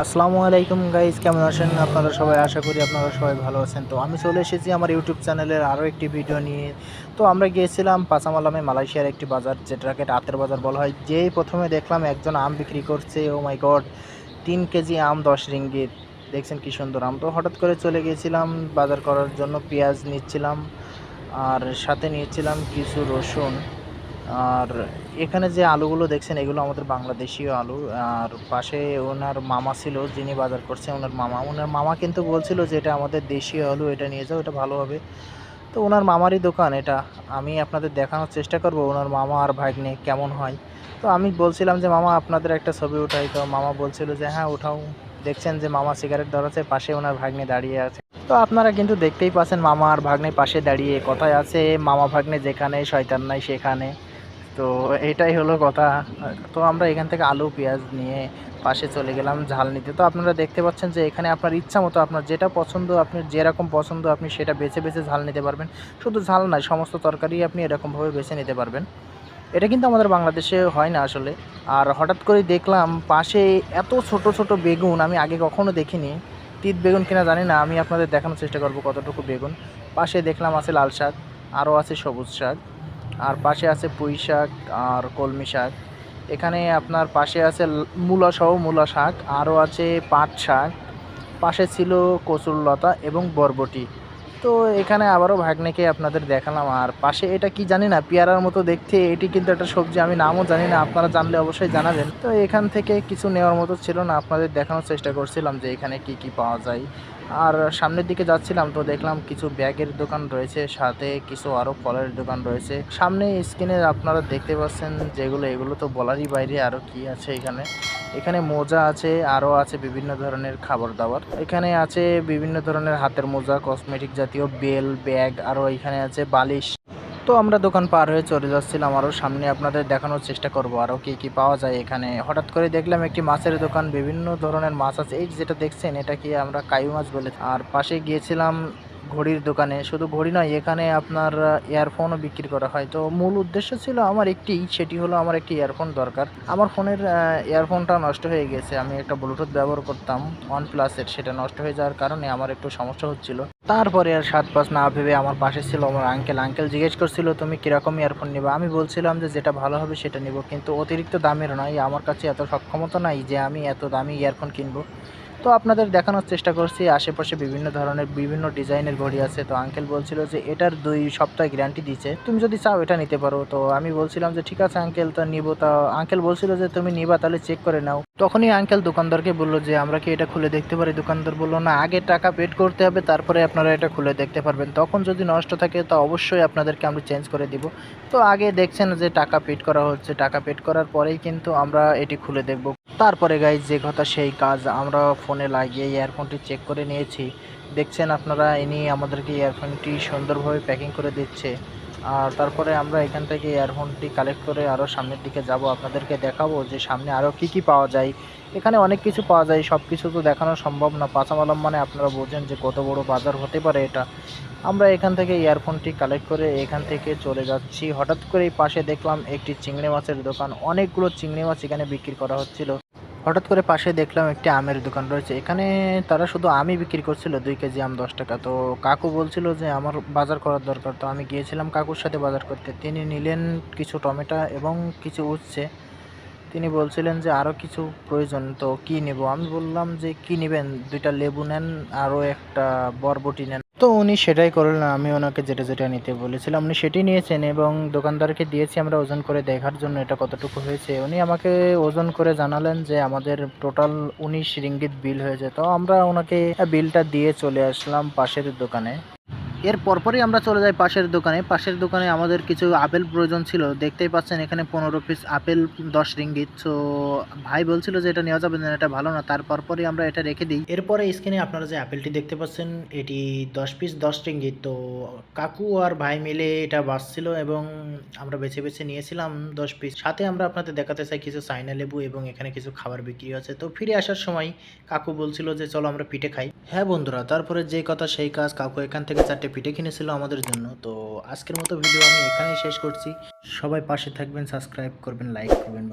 আসসালামু আলাইকুম গাইজ কেমন আছেন? আপনারা সবাই আশা করি আপনারা সবাই ভালো আছেন। তো আমি চলে এসেছি আমার ইউটিউব চ্যানেলের আরও একটি ভিডিও নিয়ে। তো আমরা গিয়েছিলাম পাসামালামে মালয়েশিয়ার একটি বাজার, যেটাকে রাতের বাজার বলা হয়। যেই প্রথমে দেখলাম একজন আম বিক্রি করছে, ও মাই গড, তিন কেজি আম দশ রিঙ্গিত দেখছেন কি সুন্দর আম। তো হঠাৎ করে চলে গিয়েছিলাম বাজার করার জন্য, পেঁয়াজ নিচ্ছিলাম, আর সাথে নিয়েছিলাম কিছু রসুন। আর এখানে যে আলুগুলো দেখছেন, এগুলো আমাদের বাংলাদেশীয় আলু। আর পাশে ওনার মামা ছিল, যিনি বাজার করছে ওনার মামা। ওনার মামা কিন্তু বলছিল যে, এটা আমাদের দেশীয় আলু, এটা নিয়ে যাও, এটা ভালো হবে। তো ওনার মামারই দোকান এটা। আমি আপনাদের দেখানোর চেষ্টা করব, ওনার মামা আর ভাগ্নে কেমন হয়। তো আমি বলছিলাম যে, মামা, আপনাদের একটা ছবি উঠাই। তো মামা বলছিল যে হ্যাঁ উঠাও। দেখছেন যে, মামা সিগারেট ধরাচ্ছে, পাশে ওনার ভাগ্নে দাঁড়িয়ে আছে। তো আপনারা কিন্তু দেখতেই পাচ্ছেন, মামা আর ভাগ্নে পাশে দাঁড়িয়ে কথায় আছে, মামা, ভাগ্নে যেখানে, শয়তান নাই সেখানে। তো এটাই হলো কথা। তো আমরা এখান থেকে আলু, পেঁয়াজ নিয়ে পাশে চলে গেলাম ঝাল নিতে। তো আপনারা দেখতে পাচ্ছেন যে এখানে আপনার ইচ্ছা মতো আপনার যেটা পছন্দ, আপনি যেরকম পছন্দ আপনি সেটা বেছে বেছে ঝাল নিতে পারবেন। শুধু ঝাল নয়, সমস্ত তরকারি আপনি এরকমভাবে বেছে নিতে পারবেন। এটা কিন্তু আমাদের বাংলাদেশে হয় না আসলে। আর হঠাৎ করে দেখলাম পাশে এত ছোট ছোট বেগুন, আমি আগে কখনো দেখিনি। তিত বেগুন কিনা জানি না, আমি আপনাদের দেখানোর চেষ্টা করব কতটুকু বেগুন। পাশে দেখলাম আছে লাল শাক, আরও আছে সবুজ শাক। আর পাশে আছে পুঁই শাক আর কলমি শাক। এখানে আপনার পাশে আছে মূলা সহ মূলা শাক, আরও আছে পাট শাক, পাশে ছিল কচুর লতা এবং বরবটি। তো এখানে আবারও ভাগ্নেকে আপনাদের দেখালাম, আর পাশে এটা কি জানি না, পেয়ারার মতো দেখতে, এটি কিন্তু একটা সবজি, আমি নামও জানি না, আপনারা জানলে অবশ্যই জানাবেন। তো এখান থেকে কিছু নেওয়ার মতো ছিল না, আপনাদের দেখানোর চেষ্টা করছিলাম যে এখানে কি কি পাওয়া যায়। আর সামনের দিকে যাচ্ছিলাম তো দেখলাম কিছু ব্যাগের দোকান রয়েছে, সাথে কিছু আরও ফলের দোকান রয়েছে। সামনে স্ক্রিনে আপনারা দেখতে পাচ্ছেন যেগুলো, এগুলো তো বলারই বাইরে আরও কি আছে এখানে। এখানে মোজা আছে আরও আছে বিভিন্ন ধরনের খাবার দাবার এখানে আছে বিভিন্ন ধরনের হাতের মোজা, কসমেটিক জাতীয় বেল, ব্যাগ আরও এখানে আছে বালিশ। তো আমরা দোকান পার হয়ে চলে যাচ্ছিলাম আরও সামনে, আপনাদের দেখানোর চেষ্টা করব আরও কি কি পাওয়া যায় এখানে। হঠাৎ করে দেখলাম একটি মাছের দোকান, বিভিন্ন ধরনের মাছ আছে। এই যেটা দেখছেন, এটা কি আমরা কায়ু মাছ বলে আর পাশে গিয়েছিলাম ঘড়ির দোকানে। শুধু ঘড়ি নয়, এখানে আপনার ইয়ারফোনও বিক্রি করা হয়। তো মূল উদ্দেশ্য ছিল আমার একটি, সেটি হলো আমার একটি ইয়ারফোন দরকার। আমার ফোনের ইয়ারফোনটা নষ্ট হয়ে গেছে। আমি একটা ব্লুটুথ ব্যবহার করতাম ওয়ান প্লাসের সেটা নষ্ট হয়ে যাওয়ার কারণে আমার একটু সমস্যা হচ্ছিল। তারপরে আর সাত পাঁচ না ভেবে আমার পাশে ছিল আমার আঙ্কেল আঙ্কেল জিজ্ঞেস করছিল, তুমি কীরকম ইয়ারফোন নেবে? আমি বলছিলাম যে, যেটা ভালো হবে সেটা নিব। কিন্তু অতিরিক্ত দামের নয়, আমার কাছে এত সক্ষমতা নাই যে আমি এত দামি ইয়ারফোন কিনবো। তো আপনাদের দেখানোর চেষ্টা করছি, আশেপাশে বিভিন্ন ধরনের বিভিন্ন ডিজাইনের ঘড়ি আছে। তো আঙ্কেল বলছিল যে, এটার দুই সপ্তাহ গ্যারান্টি দিচ্ছে তুমি যদি চাও এটা নিতে পারো। তো আমি বলছিলাম যে, ঠিক আছে আঙ্কেল তো নিব। তা আঙ্কেল বলছিল যে, তুমি নিবা, তাহলে চেক করে নাও। তখনই আঙ্কেল দোকানদারকে বলল যে, আমরা কি এটা খুলে দেখতে পারি? দোকানদার বলল, না, আগে টাকা পেড করতে হবে, তারপরে আপনারা এটা খুলে দেখতে পারবেন। তখন যদি নষ্ট থাকে, তো অবশ্যই আপনাদেরকে আমরা চেঞ্জ করে দিব। তো আগে দেখছেন যে, টাকা পেড করা হচ্ছে। টাকা পেড করার পরেই কিন্তু আমরা এটি খুলে দেখব। তারপরে গাইজ যে কথা সেই কাজ আমরা ফোনে লাগিয়ে ইয়ারফোনটি চেক করে নিয়েছি। দেখছেন আপনারা, ইনি আমাদেরকে ইয়ারফোনটি সুন্দরভাবে প্যাকিং করে দিচ্ছে। আর তারপরে আমরা এখান থেকে ইয়ারফোনটি কালেক্ট করে আরও সামনের দিকে যাব। আপনাদেরকে দেখাবো যে সামনে আরও কি কি পাওয়া যায়। এখানে অনেক কিছু পাওয়া যায় সব কিছু তো দেখানো সম্ভব না। পাঁচামালাম মানে আপনারা বোঝেন যে কত বড় বাজার হতে পারে এটা। আমরা এখান থেকে ইয়ারফোনটি কালেক্ট করে এখান থেকে চলে যাচ্ছি। হঠাৎ করে পাশে দেখলাম একটি চিংড়ি মাছের দোকান। অনেকগুলো চিংড়ি মাছ এখানে বিক্রি করা হচ্ছিল। হঠাৎ করে পাশে দেখলাম একটি আমের দোকান রয়েছে। এখানে তারা শুধু আমই বিক্রি করছিল, দুই কেজি আম দশ টাকা। তো কাকু বলছিল যে, আমার বাজার করার দরকার। তো আমি গিয়েছিলাম কাকুর সাথে বাজার করতে। তিনি নিলেন কিছু টমেটো এবং কিছু উচ্ছে। তিনি বলছিলেন যে আরও কিছু প্রয়োজন, তো কী নেব? আমি বললাম যে, কি নেবেন? দুইটা লেবু নেন আরও একটা বরবটি নেন। তো উনি সেটাই করলেন আমি ওনাকে যেটা যেটা নিতে বলেছিলাম উনি সেটি নিয়েছেন এবং দোকানদারকে দিয়েছি আমরা ওজন করে দেখার জন্য এটা কতটুকু হয়েছে। উনি আমাকে ওজন করে জানালেন যে আমাদের টোটাল উনিশ রিঙ্গিত বিল হয়েছে। তো আমরা ওনাকে বিলটা দিয়ে চলে আসলাম পাশের দোকানে। এর পরপরই আমরা চলে যাই পাশের দোকানে। পাশের দোকানে আমাদের কিছু আপেল প্রয়োজন ছিল। দেখতেই পাচ্ছেন এখানে পনেরো পিস আপেল, দশ রিঙ্গিত। তো ভাই বলছিল যে এটা নেওয়া যাবে না, এটা ভালো না। তার পরপরই আমরা এটা রেখে দিই। এরপরে স্ক্রিনে আপনারা যে আপেলটি দেখতে পাচ্ছেন, এটি দশ পিস দশ রিঙ্গিত। তো কাকু আর ভাই মিলে এটা বাঁচছিল এবং আমরা বেছে বেছে নিয়েছিলাম দশ পিস সাথে আমরা আপনাদের দেখাতে চাই কিছু চাইনা লেবু এবং এখানে কিছু খাবার বিক্রি আছে তো ফিরে আসার সময় কাকু বলছিল যে, চলো আমরা পিঠে খাই। হ্যাঁ বন্ধুরা, তারপরে যে কথা, সেই কাজ কাকু এখান থেকে চারটে পিঠে কিনেছিল আমাদের জন্য। তো আজকের মতো ভিডিও আমি এখানেই শেষ করছি। সবাই পাশে থাকবেন সাবস্ক্রাইব করবেন লাইক করবেন